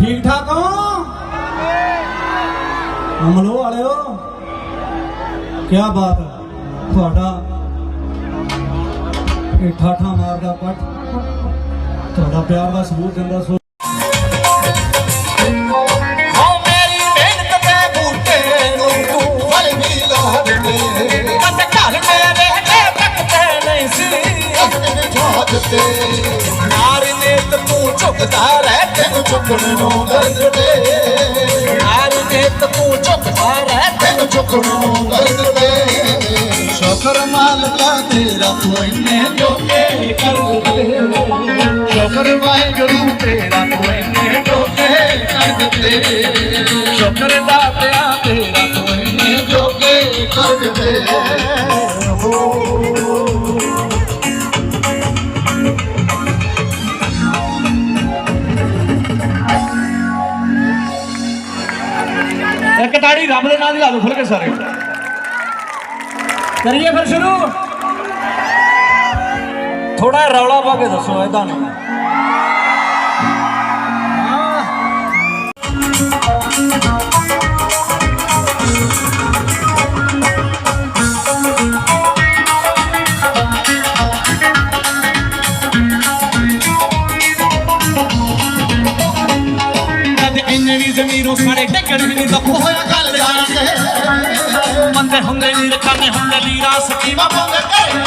ਠੀਕ ਠਾਕ ਹੋ? ਅਮਲੋ ਵਾਲਿਓ ਕੀ ਬਾਤ ਹੈ। ਤੁਹਾਡਾ ਇਹ ਠਾਠਾ ਮਾਰਦਾ ਪੱਟ ਤੁਹਾਡਾ ਪਿਆਰ ਦਾ ਸਬੂਤ ਦਿੰਦਾ ਸੋ ਓ ਮੇਰੀ ਮਿਹਨਤ ਤੇ ਬੂਟੇ ਨੂੰ ਤੂੰ ਫਲ ਵੀ ਲਾ ਦੇ ਅਤੇ ਘਰ ਮੇਰੇ ਦੇ ਤੱਕਦੇ ਨਹੀਂ ਸੀ। ਆਪਣੇ ਜਹਾਜ਼ ਤੇ ਨਾਰ ਨੇ ਤੂੰ ਝੁਕਦਾ ਰਹਿ ਤੈਨੂੰ ਝੁਕਣ ਨੂੰ ਦਰਦ ਦੇ ਨਾਰ ਨੇ ਤੂੰ ਝੁਕਦਾ ਰਹਿ ਤੈਨੂੰ ਝੁਕਣ ਨੂੰ ਦਰਦ ਦੇ ਮਾਲਕਾ ਤੇਰਾ ਤੂੰ ਇੰਨੇ ਜੋਗੇ ਕਰ ਦੇ। ਵਾਹਿਗੁਰੂ ਤੇਰਾ ਤੂੰ ਇੰਨੇ ਜੋਗੇ ਕਰ ਦਿੱਤੇ ਦਾ ਪਿਆ ਤੇਰਾ ਤੂੰ ਇੰਨੇ ਜੋਗੇ ਕਰ ਇੱਕ ਤਾੜੀ ਰੱਬ ਦੇ ਨਾਂ ਦੀ ਲਾ ਲਓ ਖੁੱਲ ਕੇ ਸਾਰੇ। ਕਰੀਏ ਫਿਰ ਸ਼ੁਰੂ। ਥੋੜਾ ਰੌਲਾ ਪਾ ਕੇ ਦੱਸੋ ਐਦਾਂ ਨਹੀਂ ਇੰਨੇ ਸਾਰੇ ਡੱਗਣ ਵੀ ਨਹੀਂ ਹੋਇਆ ਗੱਲ ਜਾਣ ਕੇ ਬੰਦੇ ਹੁੰਦੇ ਨਹੀਂ ਰਕਾਨੇ ਹੁੰਦੇ ਲੀਰਾ ਸਕੀਮਾ ਪਾਉਂਦੇ ਘਰੇ